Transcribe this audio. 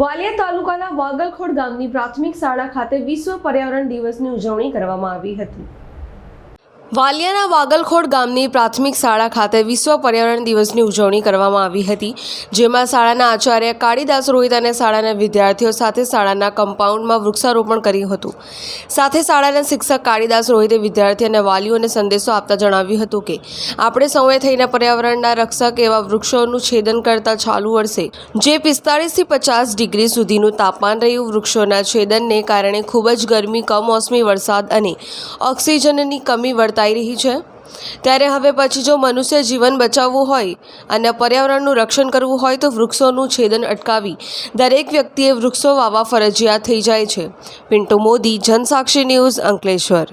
વાલિયા તાલુકાના વાગલખોડ ગામની પ્રાથમિક શાળા ખાતે વિશ્વ પર્યાવરણ દિવસની ઉજવણી કરવામાં આવી હતી. વાલિયાના વાગલખોડ ગામની પ્રાથમિક શાળા ખાતે વિશ્વ પર્યાવરણ દિવસની ઉજવણી કરવામાં આવી હતી, જેમાં શાળાના આચાર્ય કાળીદાસ રોહિત અને શાળાના વિદ્યાર્થીઓ સાથે શાળાના કમ્પાઉન્ડમાં વૃક્ષારોપણ કર્યું હતું. સાથે શાળાના શિક્ષક કાળીદાસ રોહિતે વિદ્યાર્થી અને વાલીઓને સંદેશો આપતા જણાવ્યું હતું કે, આપણે સૌએ થઈને પર્યાવરણના રક્ષક એવા વૃક્ષોનું છેદન કરતા ચાલુ વર્ષે, જે પિસ્તાળીસથી પચાસ ડિગ્રી સુધીનું તાપમાન રહ્યું, વૃક્ષોના છેદનને કારણે ખૂબ જ ગરમી, કમોસમી વરસાદ અને ઓક્સિજનની કમી વર્તાઈ રહી છે. ત્યારે હવે પછી જો મનુષ્ય જીવન બચાવવું હોય અને પર્યાવરણનું રક્ષણ કરવું હોય તો વૃક્ષોનું છેદન અટકાવી દરેક વ્યક્તિએ વૃક્ષો વાવવા ફરજિયાત થઈ જાય છે. પિન્ટુ મોદી, જનસાક્ષી ન્યૂઝ અંકલેશ્વર.